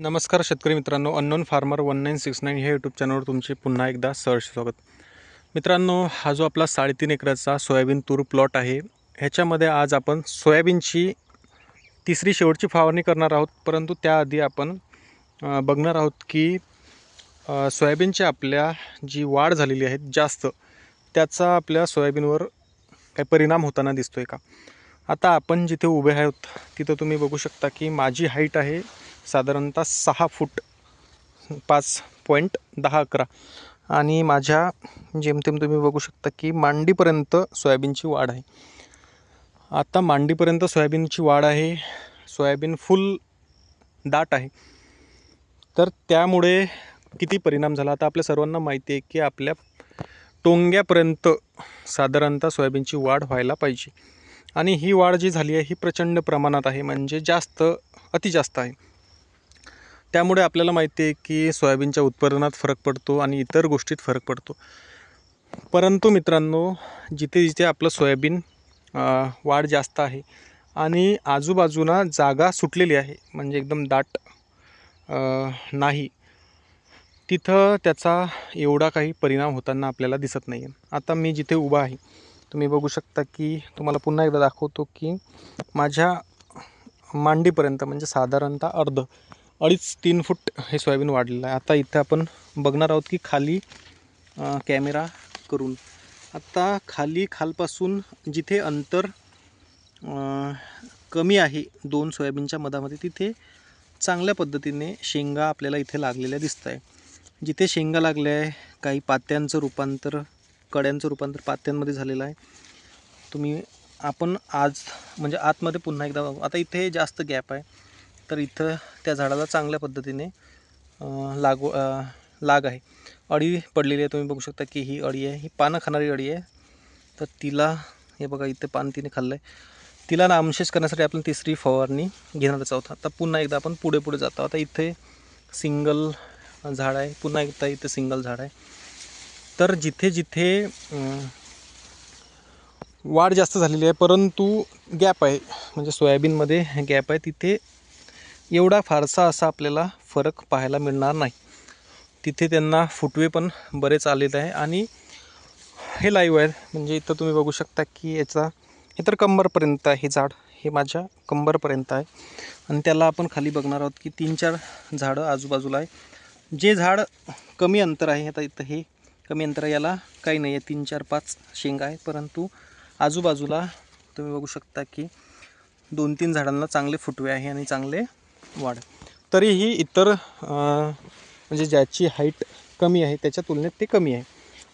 नमस्कार शेतकरी मित्रांनो unknown farmer one nine six nine ह्या यूट्यूब चॅनलवर तुमचे पुन्हा एकदा सहर्ष स्वागत. मित्रांनो हा जो आपला साडेतीन एकराचा सोयाबीन तूर प्लॉट आहे ह्याच्यामध्ये आज आपण सोयाबीनची तिसरी शेवटची फवारणी करणार आहोत परंतु त्याआधी आपण बघणार आहोत की सोयाबीनची आपल्या जी वाढ झालेली आहे जास्त त्याचा आपल्या सोयाबीनवर काही परिणाम होताना दिसतो आहे का? आता आपण जिथे उभे आहोत तिथं तुम्ही बघू शकता की माझी हाईट आहे साधारणतः सहा फूट पाच पॉईंट दहा अकरा. आणि माझ्या जेमतेम तुम्ही बघू शकता की मांडीपर्यंत सोयाबीनची वाढ आहे. आता मांडीपर्यंत सोयाबीनची वाढ आहे. सोयाबीन फुल दाट आहे. तर त्यामुळे किती परिणाम झाला? आता आपल्या सर्वांना माहिती आहे की आपल्या टोंग्यापर्यंत साधारणतः सोयाबीनची वाढ व्हायला पाहिजे. आणि ही वाढ जी झाली आहे ही प्रचंड प्रमाणात आहे. म्हणजे जास्त अति जास्त आहे. त्यामुळे आपल्याला माहिती आहे की सोयाबीनच्या उत्पादनात फरक पडतो आणि इतर गोष्टीत फरक पडतो. परंतु मित्रांनो जिथे जिथे आपलं सोयाबीन वाढ जास्त आहे आणि आजूबाजूला जागा सुटलेली आहे म्हणजे एकदम दाट नाही तिथं त्याचा एवढा काही परिणाम होताना आपल्याला दिसत नाही आहे आता मी जिथे उभा आहे तुम्ही बघू शकता की तुम्हाला पुन्हा एकदा दाखवतो की माझ्या मांडीपर्यंत म्हणजे साधारणतः अर्ध अडीच तीन फूट हे सोयाबीन वाढलेलं आहे. आता इथं आपण बघणार आहोत की खाली कॅमेरा करून. आता खाली खालपासून जिथे अंतर कमी आहे दोन सोयाबीनच्या मधामध्ये तिथे चांगल्या पद्धतीने शेंगा आपल्याला इथे लागलेल्या दिसत आहे जिथे शेंगा लागल्या आहे काही पात्यांचं रूपांतर कड्यांचं रूपांतर पात्यांमध्ये झालेलं आहे. तुम्ही आपण आज म्हणजे आतमध्ये पुन्हा एकदा आता इथे जास्त गॅप आहे. तर इथं त्या झाडाला चांगल्या पद्धतीने लागव लाग आहे. अळी पडलेली आहे तुम्ही बघू शकता की ही अळी आहे. ही पानं खाणारी अळी आहे. तर तिला हे बघा इथे पान तिने खाल्लं आहे तिला नामशेष करण्यासाठी आपण तिसरी फवारणी घेणारच आहोत. आता पुन्हा एकदा आपण पुढे पुढे जातो आता इथे सिंगल झाड आहे. पुन्हा एकदा इथे सिंगल झाड आहे. तर जिथे जिथे वाढ जास्त झालेली आहे परंतु गॅप आहे म्हणजे सोयाबीनमध्ये गॅप आहे तिथे एवढा फारसा असा आपल्याला फरक पाहायला मिळणार नाही. तिथे त्यांना फुटवे पण बरेच आलेले आहे आणि हे लाईव्ह आहे म्हणजे इथं तुम्ही बघू शकता की याचा हे तर कंबरपर्यंत आहे हे झाड हे माझ्या कंबरपर्यंत आहे. आणि त्याला आपण खाली बघणार आहोत की तीन चार झाडं आजूबाजूला आहे. जे झाड कमी अंतर आहे आता इथं हे कमी अंतर याला काही नाही आहे तीन चार पाच शेंगा आहे. परंतु आजूबाजूला तुम्ही बघू शकता की दोन तीन झाडांना चांगले फुटवे आहे आणि चांगले वाढ. तरीही इतर म्हणजे ज्याची हाईट कमी आहे त्याच्या तुलनेत ते कमी आहे.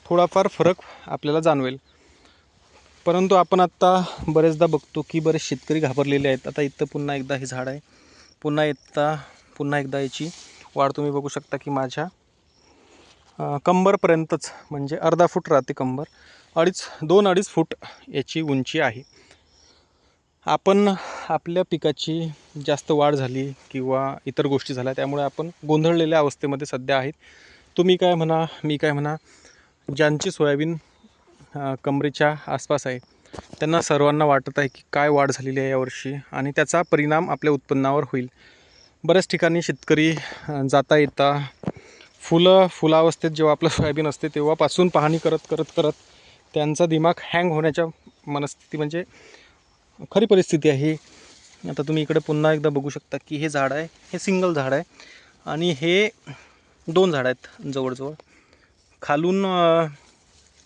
थोडाफार फरक आपल्याला जाणवेल. परंतु आपण आत्ता बरेचदा बघतो की बरेच शेतकरी घाबरलेले आहेत. आता इथं पुन्हा एकदा हे झाड आहे. पुन्हा एकदा पुन्हा एकदा याची वाढ तुम्ही बघू शकता की माझ्या कंबरपर्यंतच म्हणजे अर्धा फूट राहते कंबर. अडीच दोन अडीच फूट याची उंची आहे. आपण आपल्या पिकाची जास्त वाढ झाली किंवा इतर गोष्टी झाल्या त्यामुळे आपण गोंधळलेल्या अवस्थेमध्ये सध्या आहेत. तुम्ही काय म्हणा मी काय म्हणा ज्यांची सोयाबीन कमरेच्या आसपास आहे त्यांना सर्वांना वाटत आहे की काय वाढ झालेली आहे यावर्षी आणि त्याचा परिणाम आपल्या उत्पन्नावर होईल. बऱ्याच ठिकाणी शेतकरी जाता येता फुलं फुलावस्थेत जेव्हा आपलं सोयाबीन असते तेव्हापासून पाहणी करत करत करत त्यांचा दिमाग हँग होण्याच्या मनस्थिती म्हणजे खरी परिस्थिती आहे. आता तुम्ही इकडे पुन्हा एकदा बघू शकता की हे झाड आहे हे सिंगल झाड आहे आणि हे दोन झाड आहेत जवळजवळ. खालून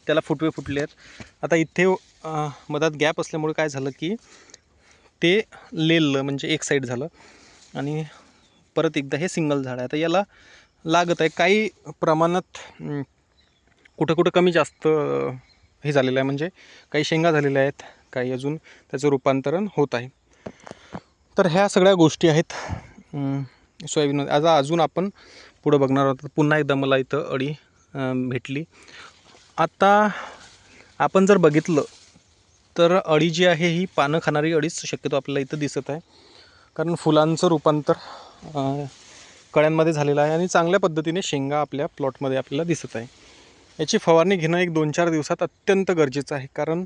त्याला फुटवे फुटले आहेत. आता इथे मधात गॅप असल्यामुळे काय झालं की ते लेलं म्हणजे एक साईड झालं आणि परत एकदा हे सिंगल झाड आहे. आता याला लागत आहे काही प्रमाणात कुठं कुठं कमी जास्त हे झालेलं आहे. म्हणजे काही शेंगा झालेल्या आहेत काही अजून त्याचं रूपांतरण होत आहे. तर ह्या सगळ्या गोष्टी आहेत. सोयाबीन सोयाबीनमध्ये आता अजून आपण पुढं बघणार आहोत. पुन्हा एकदा मला इथं अळी भेटली. आता आपण जर बघितलं तर अळी जी आहे ही पानं खाणारी अळीच शक्यतो आपल्याला इथं दिसत आहे. कारण फुलांचं रूपांतर कळ्यांमध्ये झालेलं आहे आणि चांगल्या पद्धतीने शेंगा आपल्या प्लॉटमध्ये आपल्याला दिसत आहे. याची फवारणी घेणं एक दोन चार दिवसात अत्यंत गरजेचं आहे. कारण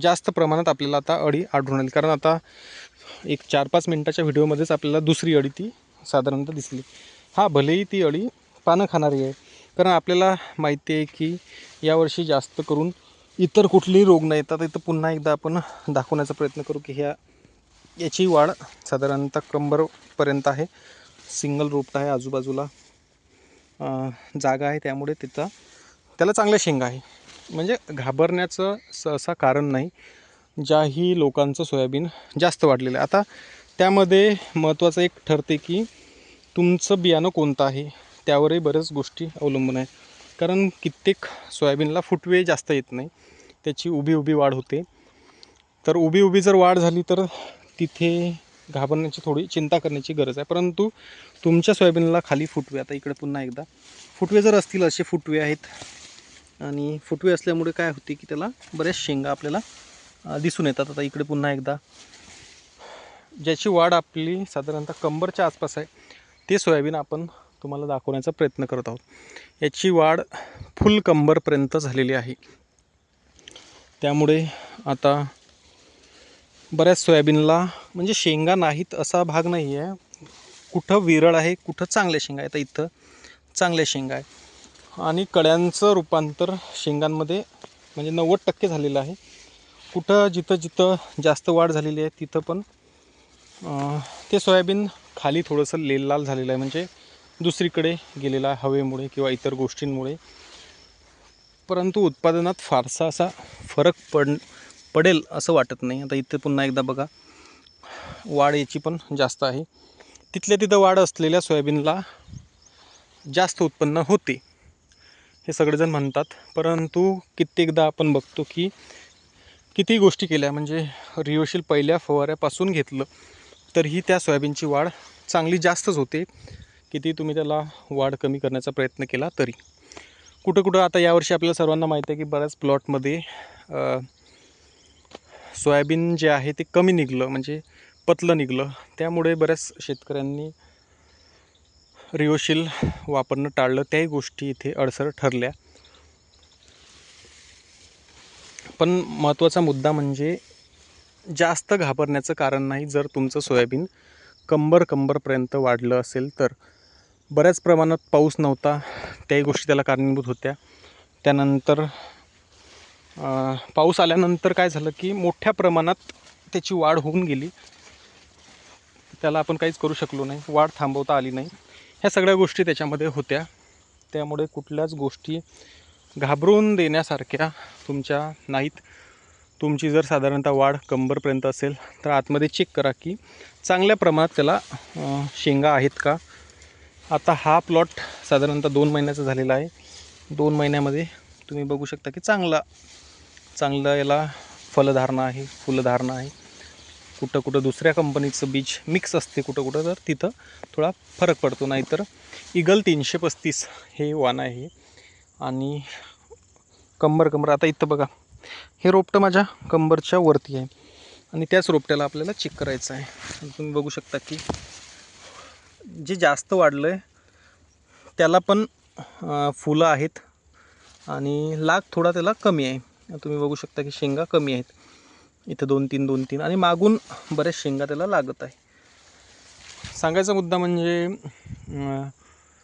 जास्त प्रमाणात आपल्याला आता अळी आढळून आली. कारण आता एक चार पाच मिनटाच्या व्हिडिओमध्येच आपल्याला दुसरी अळी ती साधारणतः दिसली. हा भलेही ती अळी पानं खाणारी आहे. कारण आपल्याला माहिती आहे की यावर्षी जास्त करून इतर कुठलेही रोग नाही. येतात इथं पुन्हा एकदा आपण दाखवण्याचा प्रयत्न करू की ह्या याची वाढ साधारणतः कंबरपर्यंत आहे. सिंगल रोपट आहे आजूबाजूला जागा आहे. त्यामुळे तिथं त्याला चांगल्या शेंगा आहे. म्हणजे घाबरण्याचं सहसा कारण नाही ज्याही लोकांचं सोयाबीन जास्त वाढलेलं आहे. आता त्यामध्ये महत्त्वाचं एक ठरते की तुमचं बियाणं कोणतं आहे त्यावरही बऱ्याच गोष्टी अवलंबून आहेत. कारण कित्येक सोयाबीनला फुटवे जास्त येत नाही त्याची उभी उभी वाढ होते. तर उभी उभी जर वाढ झाली तर तिथे घाबरण्याची थोडी चिंता करण्याची गरज आहे. परंतु तुमच्या सोयाबीनला खाली फुटवे आता इकडे पुन्हा एकदा फुटवे जर असतील असे फुटवे आहेत आणि फुटवे असल्यामुळे काय होते की त्याला बऱ्याच शेंगा आपल्याला दिसून येतात. आता इकडे पुन्हा एकदा. ज्याची वाढ आपली साधारणतः कंबरच्या आसपास आहे ते सोयाबीन आपण तुम्हाला दाखवण्याचा प्रयत्न करत आहोत. याची वाढ फुल कंबरपर्यंत झालेली आहे. त्यामुळे आता बऱ्याच सोयाबीनला म्हणजे शेंगा नाहीत असा भाग नाही आहे कुठं विरळ आहे कुठं चांगल्या शेंगा आहेत तर इथं चांगल्या शेंगा आहे आणि कड्यांचं रूपांतर शेंगांमध्ये म्हणजे नव्वद टक्के झालेलं आहे. कुठं जिथं जिथं जास्त वाढ झालेली आहे तिथं पण ते सोयाबीन खाली थोडंसं लेललाल झालेलं आहे. म्हणजे दुसरीकडे गेलेलं आहे हवेमुळे किंवा इतर गोष्टींमुळे. परंतु उत्पादनात फारसा असा फरक पड पडेल असं वाटत नाही. आता इथे पुन्हा एकदा बघा वाढ याची पण जास्त आहे. तिथल्या तिथं वाढ असलेल्या सोयाबीनला जास्त उत्पन्न होते. हे सगळेजण म्हणतात. परंतु कित्येकदा आपण बघतो की किती गोष्टी केल्या. म्हणजे रिओशील पहिल्या फवाऱ्यापासून घेतलं तरीही त्या सोयाबीनची वाढ चांगली जास्तच होते. किती तुम्ही त्याला वाढ कमी करण्याचा प्रयत्न केला तरी. कुठं कुठं आता यावर्षी आपल्याला सर्वांना माहिती आहे की बऱ्याच प्लॉटमध्ये सोयाबीन जे आहे ते कमी निघलं. म्हणजे पतलं निघलं. त्यामुळे बऱ्याच शेतकऱ्यांनी रिओशील वापरणं टाळलं त्याही गोष्टी इथे अडसर ठरल्या. पण महत्त्वाचा मुद्दा म्हणजे जास्त घाबरण्याचं कारण नाही जर तुमचं सोयाबीन कंबर कंबरपर्यंत वाढलं असेल तर. बऱ्याच प्रमाणात पाऊस नव्हता त्याही गोष्टी त्याला कारणीभूत होत्या. त्यानंतर पाऊस आल्यानंतर काय झालं की मोठ्या प्रमाणात त्याची वाढ होऊन गेली. त्याला आपण काहीच करू शकलो नाही वाढ थांबवता आली नाही. ह्या सगळ्या गोष्टी त्याच्यामध्ये होत्या. त्यामुळे कुठल्याच गोष्टी घाबरून देण्यासारख्या तुमच्या नाहीत. तुमची जर साधारणतः वाढ कंबरपर्यंत असेल तर आतमध्ये चेक करा की चांगल्या प्रमाणात त्याला शेंगा आहेत का? आता हा प्लॉट साधारणतः दोन महिन्याचा झालेला आहे. दोन महिन्यामध्ये तुम्ही बघू शकता की चांगला चांगलं याला फलधारणा आहे फुलधारणा आहे. कुठं कुठं दुसऱ्या कंपनीचं बीज मिक्स असते कुठं कुठं तर तिथं थोडा फरक पडतो. नाहीतर इगल तीनशे पस्तीस हे वाण आहे. आणि कंबर कंबर आता इथं बघा. हे रोपटं माझ्या कंबरच्या वरती आहे. आणि त्याच रोपट्याला आपल्याला चेक करायचं आहे. तुम्ही बघू शकता की जे जास्त वाढलं आहे त्याला पण फुलं आहेत. आणि लाग थोडा त्याला कमी आहे. तुम्ही बघू शकता की शेंगा कमी आहेत. इथं दोन तीन दोन तीन. आणि मागून बऱ्याच शेंगा त्याला लागत आहे. सांगायचा मुद्दा म्हणजे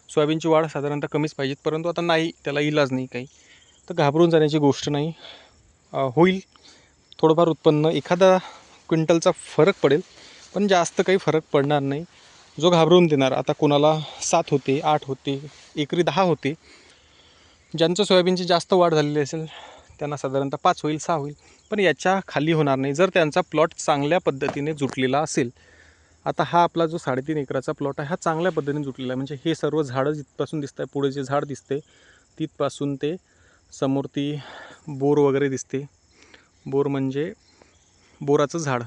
सोयाबीनची वाढ साधारणतः कमीच पाहिजेत परंतु आता नाही त्याला इलाज नाही काही. तर घाबरून जाण्याची गोष्ट नाही. होईल. थोडंफार उत्पन्न. एखादा क्विंटलचा फरक पडेल पण जास्त काही फरक पडणार नाही. जो घाबरून देणार आता कोणाला सात होते आठ होते एकरी दहा होते ज्यांचं सोयाबीनची जास्त वाढ झालेली असेल त्यांना साधारणतः पाच होईल सहा होईल. पण याच्या खाली होणार नाही. जर त्यांचा प्लॉट चांगल्या पद्धतीने जुटलेला असेल आता हा आपला जो साडेतीन एकराचा प्लॉट आहे हा चांगल्या पद्धतीने जुटलेला आहे. म्हणजे हे सर्व झाडं जिथपासून दिसत आहे पुढे जे झाड दिसते तिथपासून ते समोर ती बोर वगैरे दिसते. बोर म्हणजे बोराचं झाड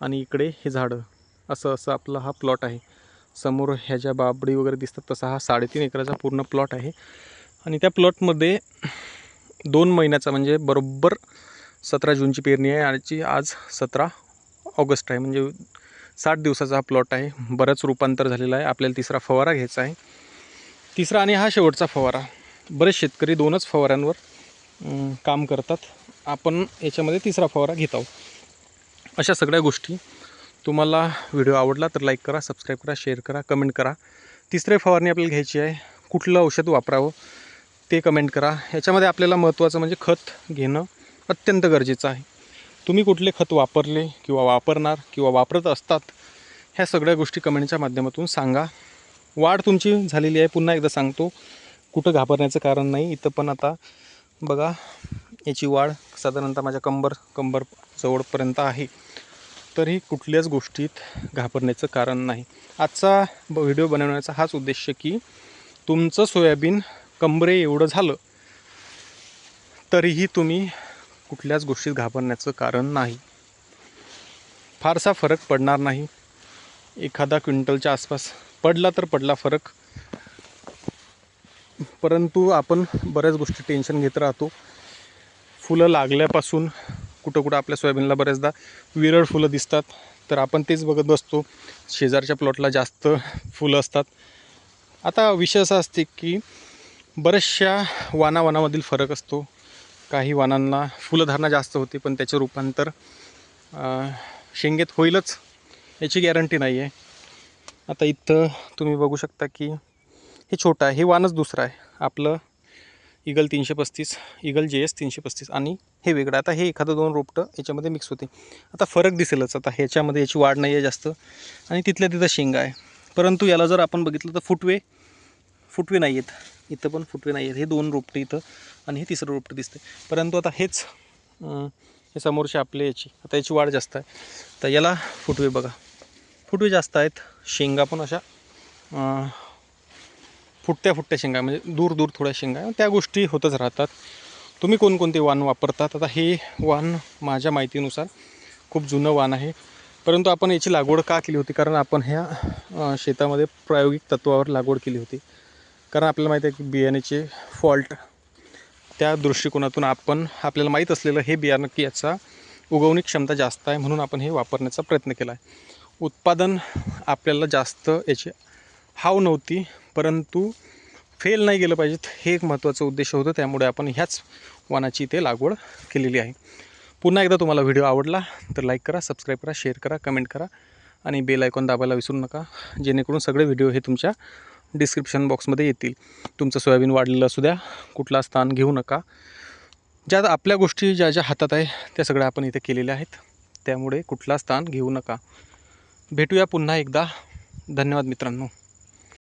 आणि इकडे हे झाडं. असं असं आपला हा प्लॉट आहे. समोर ह्या ज्या बाबडी वगैरे दिसतात तसा हा साडेतीन एकराचा पूर्ण प्लॉट आहे. आणि त्या प्लॉटमध्ये दोन महिन्याचा म्हणजे बरोबर सतरा जूनची पेरणी आहे आणि आज सतरा ऑगस्ट आहे. म्हणजे साठ दिवसाचा हा प्लॉट आहे. बरंच रूपांतर झालेलं आहे. आपल्याला तिसरा फवारा घ्यायचा आहे. तिसरा आणि हा शेवटचा फवारा. बरेच शेतकरी दोनच फवाऱ्यांवर काम करतात. आपण याच्यामध्ये तिसरा फवारा घेत आहोत. अशा सगळ्या गोष्टी. तुम्हाला व्हिडिओ आवडला तर लाईक करा सबस्क्राईब करा शेअर करा कमेंट करा. तिसरे फवारणी आपल्याला घ्यायची आहे. कुठलं औषध वापरावं? ते कमेंट करा. ह्याच्यामध्ये आपल्याला महत्त्वाचं म्हणजे खत घेणं अत्यंत गरजेचं आहे. तुम्ही कुठले खत वापरले किंवा वापरणार किंवा वापरत असतात ह्या सगळ्या गोष्टी कमेंटच्या माध्यमातून सांगा. वाढ तुमची झालेली आहे. पुन्हा एकदा सांगतो कुठं घाबरण्याचं कारण नाही. इथं पण आता बघा याची वाढ साधारणतः माझ्या कंबर कंबर जवळपर्यंत आहे. तरी कुठल्याच गोष्टीत घाबरण्याचं कारण नाही. आजचा ब- व्हिडिओ बनवण्याचा हाच उद्देश की तुमचं सोयाबीन कंबरे एवढं झालं तरीही तुम्ही कुठल्याच गोष्टीत घाबरण्याचं कारण नाही. फारसा फरक पडणार नाही. एखादा क्विंटलच्या आसपास पडला तर पडला फरक. परंतु आपण बऱ्याच गोष्टी टेन्शन घेत राहतो. फुलं लागल्यापासून कुठं कुठं आपल्या सोयाबीनला बऱ्याचदा विरळ फुलं दिसतात. तर आपण तेच बघत बसतो. शेजारच्या प्लॉटला जास्त फुलं असतात. आता विषय असा असते की बऱ्याचशा वानावानामधील फरक असतो. काही वानांना फुलधारणा जास्त होते पण त्याचे रूपांतर शेंगेत होईलच याची गॅरंटी नाही आहे आता इथं तुम्ही बघू शकता की हे छोटं आहे हे वानच दुसरं आहे. आपलं इगल तीनशे पस्तीस इगल जे एस तीनशे पस्तीस आणि हे वेगळं. आता हे एखादं दोन रोपटं याच्यामध्ये मिक्स होते. आता फरक दिसेलच. आता ह्याच्यामध्ये याची वाढ नाही आहे जास्त. आणि तिथल्या तिथं शेंगा आहे. परंतु याला जर आपण बघितलं तर फुटवे फुटवे नाही आहेत. इथं पण फुटवे नाही आहेत. हे दोन रोपटे इथं आणि हे तिसरं रोपटं दिसते परंतु आता हेच हे समोरचे आपले याची आता याची वाढ जास्त आहे. तर याला फुटवे बघा. फुटवे जास्त आहेत. शेंगा पण अशा फुटत्या फुटत्या शेंगा म्हणजे दूर दूर थोड्या शेंगा त्या गोष्टी होतच राहतात. तुम्ही कोणकोणते वाण वापरतात? आता हे वाण माझ्या माहितीनुसार खूप जुनं वाण आहे. परंतु आपण याची लागवड का केली होती? कारण आपण ह्या शेतामध्ये प्रायोगिक तत्वावर लागवड केली होती. कारण आपल्याला माहीत आहे की बियाण्याचे फॉल्ट त्या दृष्टिकोनातून आपण आपल्याला माहीत असलेलं हे बियाणं की याचा उगवणी क्षमता जास्त आहे म्हणून आपण हे वापरण्याचा प्रयत्न केला आहे. उत्पादन आपल्याला जास्त याची हाव नव्हती परंतु फेल नाही गेलं पाहिजेत हे एक महत्त्वाचं उद्देश होतं. त्यामुळे आपण ह्याच वाणाची इथे लागवड केलेली आहे. पुन्हा एकदा तुम्हाला व्हिडिओ आवडला तर लाईक करा सबस्क्राईब करा शेअर करा कमेंट करा आणि बेल आयकॉन दाबायला विसरू नका. जेणेकरून सगळे व्हिडिओ हे तुमच्या डिस्क्रिप्शन बॉक्समध्ये येतील. तुमचं सोयाबीन वाढलेलं असू द्या कुठला स्थान घेऊ नका. ज्या आपल्या गोष्टी ज्या ज्या हातात आहे त्या सगळ्या आपण इथे केलेल्या आहेत. त्यामुळे कुठला स्थान घेऊ नका. भेटूया पुन्हा एकदा. धन्यवाद मित्रांनो.